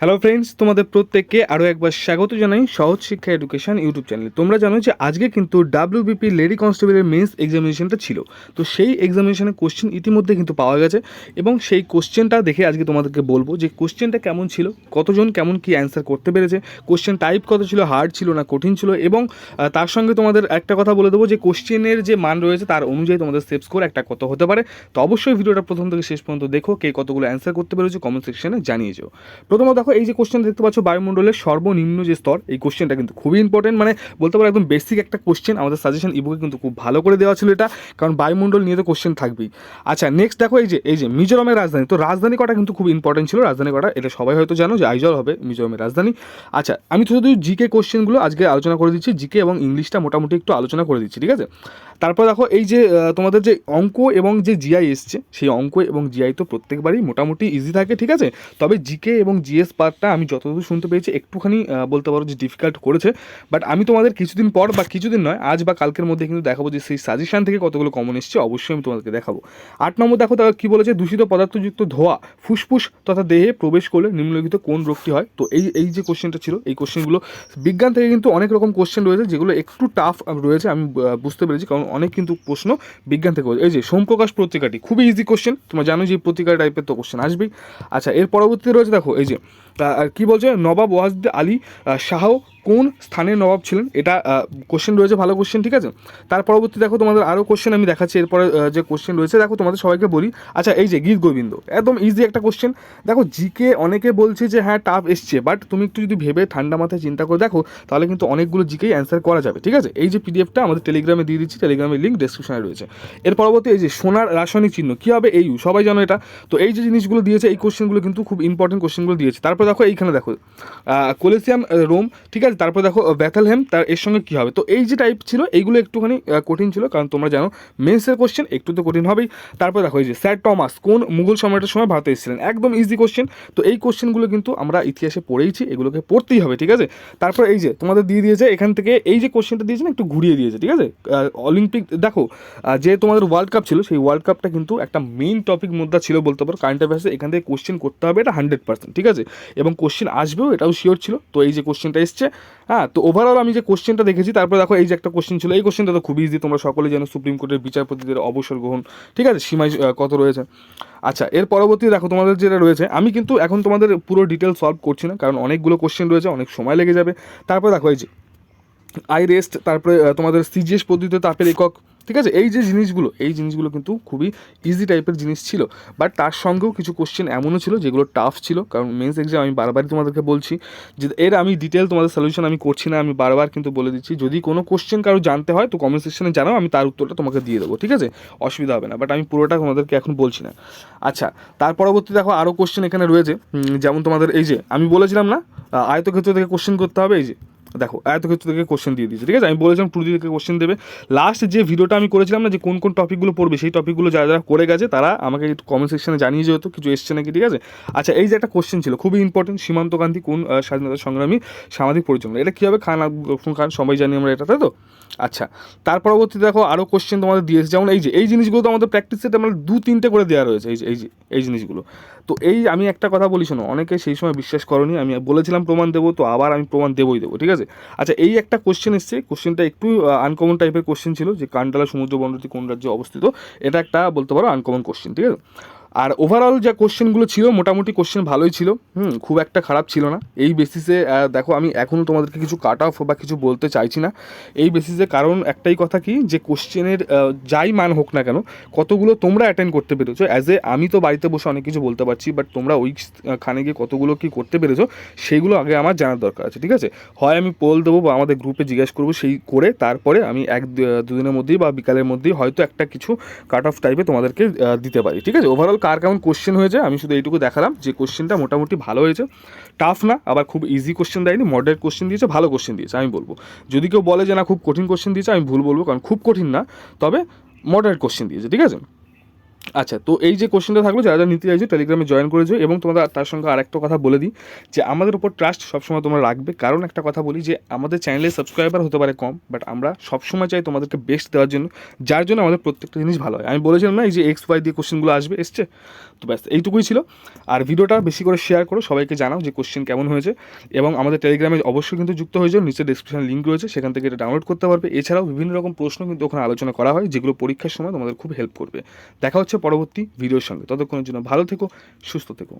Hello friends তোমাদের প্রত্যেককে আরও একবার স্বাগত জানাই সহজ শিক্ষা এডুকেশন ইউটিউব চ্যানেলে তোমরা জানো যে আজকে কিন্তু ডাব্লিউবিপি লেডি কনস্টেবলের মেন্স এক্সামিনেশনটা ছিল। তো সেই এক্সামিনেশনের কোশ্চেন ইতিমধ্যে কিন্তু পাওয়া গেছে এবং সেই কোশ্চেনটা দেখে আজকে তোমাদেরকে বলব যে কোশ্চেনটা কেমন ছিল, কতজন কেমন কি অ্যান্সার করতে পেরেছে কোশ্চেন টাইপ কত ছিল হার্ড ছিল না কঠিন ছিল এবং তার সঙ্গে তোমাদের একটা কথা বলে দেবো যে কোশ্চেনের যে মান রয়েছে তার অনুযায়ী তোমাদের সেভ স্কোর একটা কত হতে পারে। তো অবশ্যই ভিডিওটা প্রথম থেকে শেষ পর্যন্ত দেখো কে কতগুলো অ্যান্সার করতে পেরেছ কমেন্ট সেকশনে জানিয়ে যাও। প্রথমত দেখো, এই যে কোশ্চেন দেখতে পাচ্ছ, বায়ুমণ্ডলের সর্বনিম্ন যে স্তর, এই কোশ্চেনটা কিন্তু খুবই ইম্পর্টেন্ট মানে বলতে পারো, একদম বেসিক একটা কোশ্চেন আমাদের সাজেশন ইবুকে কিন্তু খুব ভালো করে দেওয়া ছিল এটা, কারণ বায়ুমণ্ডল নিয়ে তো কোশ্চেন থাকবেই। আচ্ছা নেক্সট দেখো, এই যে এই যে মিজোরামের রাজধানী। তো রাজধানী কটা কিন্তু খুব ইম্পর্টেন্ট ছিল, রাজধানী কটা, এটা সবাই হয়তো জানো যে আইজল হবে মিজোরামের রাজধানী। আচ্ছা আমি শুধু জিকে কোশ্চেনগুলো আজকে আলোচনা করে দিচ্ছি জিকে এবং ইংলিশটা মোটামুটি একটু আলোচনা করে দিচ্ছি, ঠিক আছে? তারপর দেখো, এই যে তোমাদের যে অঙ্ক এবং যে জিআই এসছে, সেই অঙ্ক এবং জিআই তো প্রত্যেকবারই মোটামুটি ইজি থাকে, ঠিক আছে? তবে জিকে এবং জিএস পার্টটা আমি যতদূর শুনতে পেয়েছি, একটুখানি বলতে পারো যে ডিফিকাল্ট করেছে বাট আমি তোমাদের কিছুদিন পর বা কিছুদিন নয়, আজ বা কালকের মধ্যে কিন্তু দেখাবো যে সেই সাজেশান থেকে কতগুলো কমন এসছে, অবশ্যই আমি তোমাদেরকে দেখাবো। আট নম্বর দেখো, তারা কী বলেছে, দূষিত পদার্থযুক্ত ধোয়া, ফুসফুস তথা দেহে প্রবেশ করলে নিম্নলিখিত কোন রোগটি হয়? তো এই এই যে কোশ্চেনটা ছিল, এই কোশ্চেনগুলো বিজ্ঞান থেকে কিন্তু অনেক রকম কোশ্চেন রয়েছে, যেগুলো একটু টাফ রয়েছে, আমি বুঝতে পেরেছি, কারণ অনেক কিন্তু প্রশ্ন বিজ্ঞান থেকে এই যে সোমপ্রকাশ পত্রিকাটি, খুবই ইজি কোশ্চেন তোমরা জানো যে পত্রিকা টাইপের তো কোশ্চেন আসবেই। আচ্ছা এর পরবর্তীতে রয়েছে দেখো, এই যে আহ, কি বলছে? নবাব ওয়াজদ আলী শাহ কোন স্থানের নবাব ছিলেন? এটা কোশ্চেন রয়েছে, ভালো কোশ্চেন ঠিক আছে? তার পরবর্তী দেখো তোমাদের আরও কোশ্চেন আমি দেখাচ্ছি, এরপরে যে কোশ্চেন রয়েছে, দেখো তোমাদের সবাইকে বলি। আচ্ছা এই যে গীত গোবিন্দ, একদম ইজি একটা কোশ্চেন দেখো জিকে অনেকে বলছে যে হ্যাঁ টাফ এসছে বাট তুমি একটু যদি ভেবে ঠান্ডা মাথায় চিন্তা করে দেখো, তাহলে কিন্তু অনেকগুলো জিকেই অ্যান্সার করা যাবে, ঠিক আছে? এই যে পিডিএফটা আমাদের টেলিগ্রামে দিয়ে দিচ্ছি টেলিগ্রামের লিঙ্ক ডেসক্রিপশনে রয়েছে। এর পরবর্তী এই যে সোনার রাসায়নিক চিহ্ন, কী হবে? এই সবাই জানো এটা। তো এই যে জিনিসগুলো দিয়েছে, এই কোশ্চেনগুলো কিন্তু খুব ইম্পর্টেন্ট কোশ্চেনগুলো দিয়েছে। তারপর দেখো এইখানে দেখো কোলেসিয়াম রোম ঠিক আছে? তারপর দেখো ব্যাথেলহেম তার এর সঙ্গে কী হবে? তো এই যে টাইপ ছিল, এইগুলো একটুখানি কঠিন ছিল, কারণ তোমরা জানো মেন্সের কোশ্চেন একটু তো কঠিন হবেই। তারপর দেখো, এই যে স্যার টমাস কোন মুঘল সম্রাটের সময় ভারতে এসেছিলেন? একদম ইজি কোশ্চেন তো এই কোশ্চেনগুলো কিন্তু আমরা ইতিহাসে পড়েইছি, এগুলোকে পড়তেই হবে, ঠিক আছে? তারপর এই যে, তোমাদের দিয়ে দিয়েছে, এখান থেকে এই যে কোশ্চেনটা দিয়েছে না একটু ঘুরিয়ে দিয়েছে, ঠিক আছে? অলিম্পিক দেখো যে তোমাদের ওয়ার্ল্ড কাপ ছিল, সেই ওয়ার্ল্ড কাপটা কিন্তু একটা মেইন টপিক মুদ্রা ছিল বলতে পারো। কারেন্ট অ্যাফেয়ার্সে এখান থেকে কোশ্চেন করতে হবে, এটা হান্ড্রেড পার্সেন্ট ঠিক আছে? এবং কোশ্চেন আসবেও, এটাও শিওর ছিল। তো এই যে কোশ্চেনটা এসছে হ্যাঁ তো ওভারঅল আমি যে কোশ্চেনটা দেখেছি, তারপরে দেখো এই যে একটা কোশ্চেন ছিল, এই কোশ্চেনটা তো খুবই ইজি তোমরা সকলে জানো সুপ্রিম কোর্টের বিচারপতিদের অবসর গ্রহণ, ঠিক আছে? সীমায় কত রয়েছে? আচ্ছা এর পরবর্তী দেখো তোমাদের যেটা রয়েছে, আমি কিন্তু এখন তোমাদের পুরো ডিটেল সলভ করছি না, কারণ অনেকগুলো কোশ্চেন রয়েছে, অনেক সময় লেগে যাবে। তারপরে দেখো এই যে আই রেস্ট তারপরে তোমাদের সিজিএস পদ্ধতিতে তাপের একক ঠিক আছে? এই যে জিনিসগুলো, এই জিনিসগুলো কিন্তু খুবই ইজি টাইপের জিনিস ছিল। বাট তার সঙ্গেও কিছু কোশ্চেন এমনও ছিল, যেগুলো টাফ ছিল। কারণ মেন্স এক্সাম আমি বারবারই তোমাদেরকে বলছি যে, এর আমি ডিটেল তোমাদের সলিউশন আমি করছি না, আমি বারবার কিন্তু বলে দিচ্ছি। যদি কোনো কোশ্চেন কারও জানতে হয়, তো কমেন্ট সেকশনে জানাও, আমি তার উত্তরটা তোমাকে দিয়ে দেবো, ঠিক আছে? অসুবিধা হবে না। বাট আমি পুরোটা তোমাদেরকে এখন বলছি না। আচ্ছা তার পরবর্তী দেখো আরও কোশ্চেন এখানে রয়েছে। যেমন তোমাদের এই যে, আমি বলেছিলাম না আয়তক্ষেত্র থেকে কোশ্চেন করতে হবে, এই যে দেখো আয়তক্ষেত্র থেকে কোশ্চেন দিয়ে দিয়েছে ঠিক আছে? আমি বলেছিলাম টু থেকে কোশ্চেন দেবে। লাস্ট যে ভিডিওটা আমি করেছিলাম না, যে কোন কোন টপিকগুলো পড়বে, সেই টপিকগুলো যারা যারা করে গেছে, তারা আমাকে একটু কমেন্ট সেকশনে জানিয়ে যেহেতু কিছু এসছে নাকি, ঠিক আছে? আচ্ছা এই যে একটা কোশ্চেন ছিল, খুবই ইম্পর্টেন্ট সীমান্ত গান্ধী কোন স্বাধীনতা সংগ্রামী সামাজিক পরিচালনা এটা কী হবে খান আব্দুল খান সবাই জানি আমরা এটা, তাই তো? আচ্ছা তার পরবর্তীতে দেখো আরও কোশ্চেন তোমাদের দিয়েছে যেমন এই যে, এই জিনিসগুলো তো আমাদের প্র্যাকটিস সেটে আমরা দু তিনটে করে দেওয়া রয়েছে, এই যে এই যে এই জিনিসগুলো। তো এই আমি একটা কথা বলি, শোনো, অনেকে সেই সময় বিশ্বাস করনি, আমি বলেছিলাম প্রমাণ দেবো, তো আবার আমি প্রমাণ দেবই দেবো, ঠিক আছে? আচ্ছা এই একটা কোশ্চেন এসছে। কোশ্চেনটা একটু আনকমন টাইপের কোশ্চেন ছিল, যে কান্ডালা সমুদ্র বন্দরটি কোন রাজ্যে অবস্থিত? এটা একটা বলতে পারো আনকমন কোশ্চেন ঠিক আছে? আর ওভারঅল যা কোশ্চেনগুলো ছিল, মোটামুটি কোশ্চেন ভালোই ছিল। হুম, খুব একটা খারাপ ছিল না। এই বেসিসে দেখো, আমি এখনও তোমাদেরকে কিছু কাট অফ বা কিছু বলতে চাইছি না। এই বেসিসে কারণ একটাই কথা কি, যে কোশ্চেনের যাই মান হোক না কেন, কতগুলো তোমরা অ্যাটেন্ড করতে পেরেছ। অ্যাজ এ আমি তো বাড়িতে বসে অনেক কিছু বলতে পারছি বাট তোমরা ওইখানে গিয়ে কতগুলো কি করতে পেরেছ সেইগুলো আগে আমার জানার দরকার আছে, ঠিক আছে? হয় আমি পোল দেবো বা আমাদের গ্রুপে জিজ্ঞেস করব সেই করে, তারপরে আমি এক দুদিনের মধ্যেই বা বিকালের মধ্যেই হয়তো একটা কিছু কাট অফ টাইপে তোমাদেরকে দিতে পারি, ঠিক আছে? ওভারঅল কার কেমন কোশ্চেন হয়েছে, আমি শুধু এইটুকু দেখালাম যে কোশ্চেনটা মোটামুটি ভালো হয়েছে। টাফ না, আবার খুব ইজি কোশ্চেন দেয়নি মডারেট কোশ্চেন দিয়েছে, ভালো কোশ্চেন দিয়েছে, আমি বলব। যদি কেউ বলে যে না, খুব কঠিন কোশ্চেন দিয়েছে, আমি ভুল বলব, কারণ খুব কঠিন না, তবে মডারেট কোশ্চেন দিয়েছে, ঠিক আছে? আচ্ছা তো এই যে কোশ্চেনটা থাকল, যারা যারা নিতে চাইছো টেলিগ্রামে জয়েন করেছ এবং তোমরা তার সঙ্গে আরেকটা কথা বলে দিই, যে আমাদের উপর ট্রাস্ট সবসময় তোমরা রাখবে। কারণ একটা কথা বলি যে, আমাদের চ্যানেলে সাবস্ক্রাইবার হতে পারে কম বাট আমরা সবসময় চাই তোমাদেরকে বেস্ট দেওয়ার জন্য, যার জন্য আমাদের প্রত্যেকটা জিনিস ভালো হয়। আমি বলেছিলাম না, এই যে এক্স ওয়াই দিয়ে কোশ্চেনগুলো আসবে, এসছে? তো ব্যাস, এইটুকুই ছিল। আর ভিডিওটা বেশি করে শেয়ার করো, সবাইকে জানাও যে কোশ্চেন কেমন হয়েছে। এবং আমাদের টেলিগ্রামে অবশ্যই কিন্তু যুক্ত হয়ে যাও, নিচে ডিসক্রিপশন লিঙ্ক রয়েছে, সেখান থেকে এটা ডাউনলোড করতে পারবে। এছাড়াও বিভিন্ন রকম প্রশ্ন কিন্তু ওখানে আলোচনা করা হয়, যেগুলো পরীক্ষার সময় তোমাদের খুব হেল্প করবে। দেখা হচ্ছে পরবর্তী ভিডিওর সঙ্গে। ততক্ষণের জন্য ভালো থেকো সুস্থ থেকো।